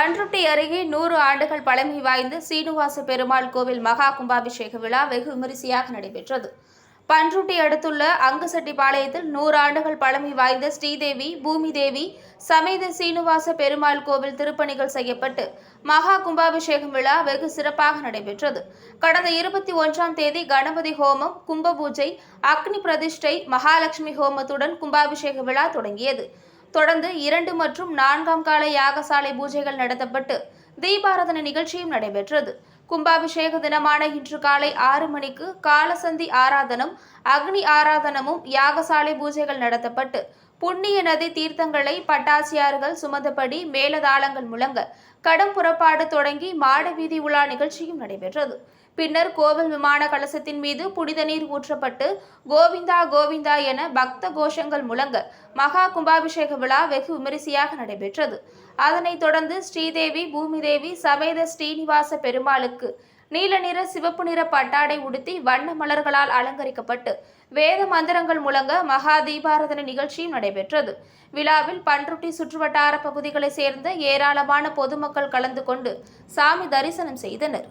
அருகே நூறு ஆண்டுகள் பழமை வாய்ந்த சீனிவாச பெருமாள் கோவில் மகா கும்பாபிஷேக விழா வெகு விமரிசையாக நடைபெற்றது. பன்ருட்டி அடுத்துள்ள அங்குசெட்டிப்பாளையத்தில் நூறு ஆண்டுகள் பழமை வாய்ந்த ஸ்ரீதேவி பூமிதேவி சமேத சீனிவாச பெருமாள் கோவில் திருப்பணிகள் செய்யப்பட்டு மகா கும்பாபிஷேகம் விழா வெகு சிறப்பாக நடைபெற்றது. கடந்த இருபத்தி ஒன்றாம் தேதி கணபதி ஹோமம் கும்ப பூஜை அக்னி பிரதிஷ்டை மகாலட்சுமி ஹோமத்துடன் கும்பாபிஷேக விழா தொடங்கியது. தொடர்ந்து இரண்டு மற்றும் நான்காம் கால யாகசாலை பூஜைகள் நடத்தப்பட்டு தீபாராதன நிகழ்ச்சியும் நடைபெற்றது. கும்பாபிஷேக தினமான இன்று காலை ஆறு மணிக்கு காலசந்தி ஆராதனம் அக்னி ஆராதனமும் யாகசாலை பூஜைகள் நடத்தப்பட்டு புண்ணிய நதி தீர்த்தங்களை பட்டாசியார்கள் சுமந்தபடி மேலதாளங்கள் முழங்க கடம் புறப்பாடு தொடங்கி மாட வீதி உலா நிகழ்ச்சியும் நடைபெற்றது. பின்னர் கோவில் விமான கலசத்தின் மீது புனித நீர் ஊற்றப்பட்டு கோவிந்தா கோவிந்தா என பக்த கோஷங்கள் முழங்க மகா கும்பாபிஷேக விழா வெகு விமரிசையாக நடைபெற்றது. அதனைத் தொடர்ந்து ஸ்ரீதேவி பூமிதேவி சமேத ஸ்ரீனிவாச பெருமாளுக்கு நீல நிற சிவப்பு நிற பட்டாடை உடுத்தி வண்ண மலர்களால் அலங்கரிக்கப்பட்டு வேத மந்திரங்கள் முழங்க மகா தீபாரதன நிகழ்ச்சியும் நடைபெற்றது. விழாவில் பன்ருட்டி சுற்றுவட்டார பகுதிகளைச் சேர்ந்த ஏராளமான பொதுமக்கள் கலந்து கொண்டு சாமி தரிசனம் செய்தனர்.